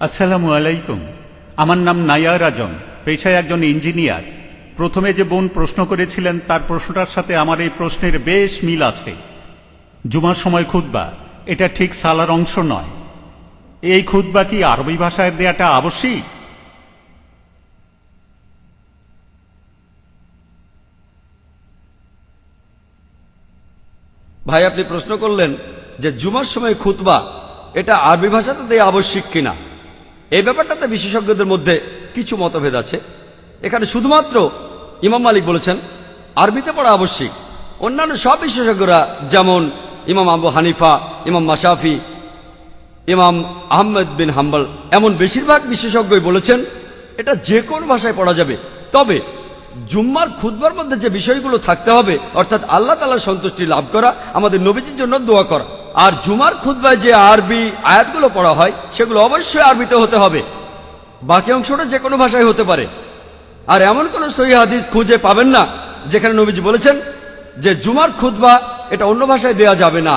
আসসালামু আলাইকুম। আমার নাম নায়ার আজম, পেশায় একজন ইঞ্জিনিয়ার। প্রথমে যে বোন প্রশ্ন করেছিলেন, তার প্রশ্নটার সাথে আমার এই প্রশ্নের বেশ মিল আছে। জুমার সময় খুতবা, এটা ঠিক সালার অংশ নয়। এই খুতবা কি আরবি ভাষায় দেয়াটা আবশ্যিক? ভাই, আপনি প্রশ্ন করলেন যে জুমার সময় খুতবা, এটা আরবি ভাষাতে দেয়া আবশ্যিক কিনা? এই ব্যাপারটাতে বিশেষজ্ঞদের মধ্যে কিছু মতভেদ আছে। এখানে শুধুমাত্র ইমাম মালিক বলেছেন, আরবিতে পড়া আবশ্যিক। অন্যান্য সব বিশেষজ্ঞরা যেমন ইমাম আবু হানিফা, ইমাম মাসাফি ইমাম আহমেদ বিন হাম্বল, এমন বেশিরভাগ বিশেষজ্ঞই বলেছেন, এটা যে কোনো ভাষায় পড়া যাবে। তবে জুম্মার খুদবার মধ্যে যে বিষয়গুলো থাকতে হবে, অর্থাৎ আল্লাহ তালার সন্তুষ্টি লাভ করা, আমাদের নবীজির জন্য দোয়া করা আর জুমার খুদবায় যে আরবি আয়াতগুলো পড়া হয়, সেগুলো অবশ্যই আরবিতে হতে হবে। বাকি অংশটা যে কোনো ভাষায় হতে পারে। আর এমন কোন সহি হাদিস খুঁজে পাবেন না, যেখানে নবীজি বলেছেন যে জুমার খুদবা এটা অন্য ভাষায় দেয়া যাবে না।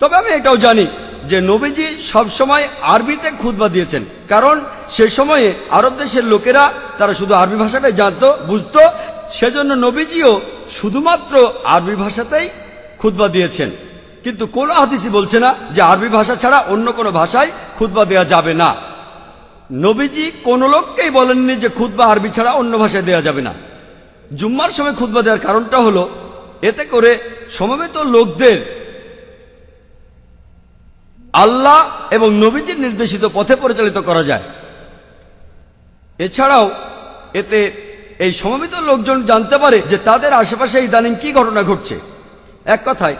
তবে আমি এটাও জানি যে নবীজি সবসময় আরবিতে খুতবা দিয়েছেন, কারণ সে সময়ে আরব দেশের লোকেরা তারা শুধু আরবি ভাষাটাই জানত, বুঝত, সেজন্য নবীজিও শুধুমাত্র আরবি ভাষাতেই খুতবা দিয়েছেন। কিন্তু কোন হাদিসই বলছে না যে আরবি ভাষা ছাড়া অন্য কোনো ভাষায় খুতবা দেয়া যাবে না। নবীজি কোন লোককেই বলেননি যে খুতবা আরবি ছাড়া অন্য ভাষায় দেয়া যাবে না। জুম্মার সময় খুতবা দেওয়ার কারণটা হলো, এতে করে সমবেত লোকদের আল্লাহ এবং নবীজির নির্দেশিত পথে পরিচালিত করা যায়। এছাড়াও এতে এই সমবেত লোকজন জানতে পারে যে তাদের আশেপাশে ইদানিং কি ঘটনা ঘটছে। এক কথায়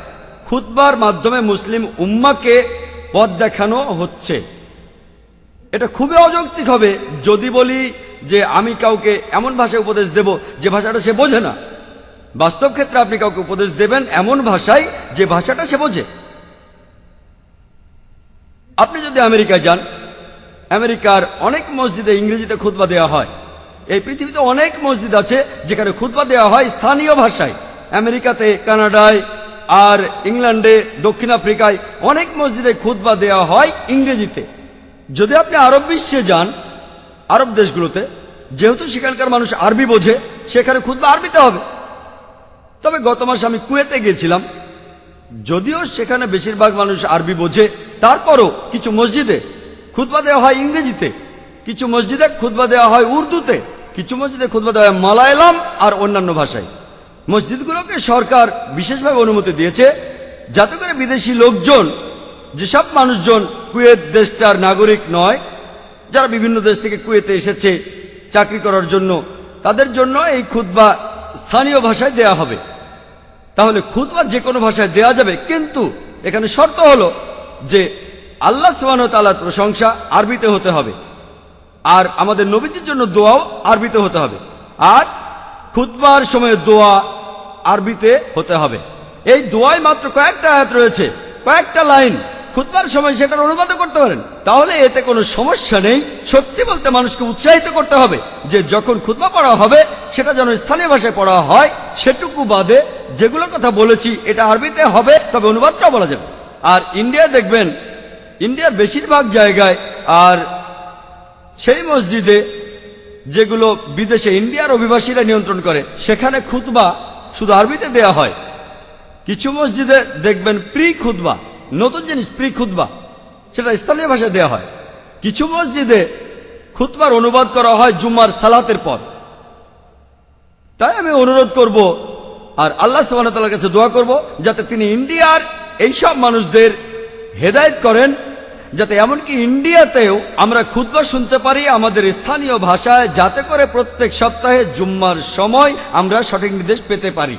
খুতবার মাধ্যমে মুসলিম উম্মাকে পথ দেখানো হচ্ছে। এটা খুবই অযৌক্তিক হবে যদি বলি যে আমি কাউকে এমন ভাষায় উপদেশ দেব যে ভাষাটা সে বোঝে না। বাস্তব ক্ষেত্রে আপনি কাউকে উপদেশ দেবেন এমন ভাষায় যে ভাষাটা সে বোঝে। আপনি যদি আমেরিকায় যান, আমেরিকার অনেক মসজিদে ইংরেজিতে খুতবা দেওয়া হয়। এই পৃথিবীতে অনেক মসজিদ আছে যেখানে খুতবা দেওয়া হয় স্থানীয় ভাষায়। আমেরিকাতে, কানাডায় আর ইংল্যান্ডে, দক্ষিণ আফ্রিকায় অনেক মসজিদে খুতবা দেওয়া হয় ইংরেজিতে। যদি আপনি আরব বিশ্বে যান, আরব দেশগুলোতে, যেহেতু সেখানকার মানুষ আরবি বোঝে, সেখানে খুতবা আরবিতে হবে। তবে গত মাসে আমি কুয়েতে গিয়েছিলাম যদিও সেখানে বেশিরভাগ মানুষ আরবি বোঝে, তারপরও কিছু মসজিদে খুতবা দেওয়া হয় ইংরেজিতে, কিছু মসজিদে খুতবা দেওয়া হয় উর্দুতে, কিছু মসজিদে খুতবা দেওয়া হয় মালায়ালাম আর অন্যান্য ভাষায়। মসজিদগুলোকে সরকার বিশেষভাবে অনুমতি দিয়েছে, যাতে করে বিদেশি লোকজন, যেসব মানুষজন কুয়েত দেশটার নাগরিক নয়, যারা বিভিন্ন দেশ থেকে কুয়েতে এসেছে চাকরি করার জন্য, তাদের জন্য এই খুতবা স্থানীয় ভাষায় দেয়া হবে। তাহলে খুতবা যে কোনো ভাষায় দেয়া যাবে, কিন্তু এখানে শর্ত হলো যে আল্লাহ সুবাহ তালার প্রশংসা আরবিতে হতে হবে, আর আমাদের নবীজির জন্য দোয়াও আরবিতে হতে হবে। আর খুতবার সময় দোয়া আরবিতে হতে হবে। এই দোয়ায় মাত্র কয়েকটা আয়াত রয়েছে, কয়েকটা লাইন। খুতবার সময় সেটার অনুবাদ করতে পারেন। তাহলে এতে কোনো সমস্যা নেই। সত্যি বলতে মানুষকে উৎসাহিত করতে হবে যে যখন খুতবা পড়া হবে, সেটা যেন স্থানীয় ভাষায় পড়া হয়, সেটুকু বাদে যেগুলোর কথা বলেছি, এটা আরবিতে হবে, তবে অনুবাদটা বলা যাবে। আর ইন্ডিয়া দেখবেন, ইন্ডিয়ার বেশিরভাগ জায়গায় আর সেই মসজিদে যেগুলো বিদেশে ইন্ডিয়ার অভিবাসীরা নিয়ন্ত্রণ করে, সেখানে খুতবা শুধু আরবিতে দেয়া হয়। কিছু মসজিদে দেখবেন প্রি খুদবা নতুন জিনিস প্রি খুতবা সেটা স্থানীয় ভাষায় দেয়া হয়। কিছু মসজিদে খুতবার অনুবাদ করা হয় জুম্মার সালাতের পর। তাই আমি অনুরোধ করব আর আল্লাহ সুবাহতাল্লার কাছে দোয়া করব যাতে তিনি ইন্ডিয়ার এইসব মানুষদের হেদায়েত করেন যাতে এমনকি ইন্ডিয়াতেও আমরা খুদবা শুনতে পারি আমাদের স্থানীয় ভাষায়, যাতে করে প্রত্যেক সপ্তাহে জুম্মার সময় আমরা সঠিক নির্দেশ পেতে পারি।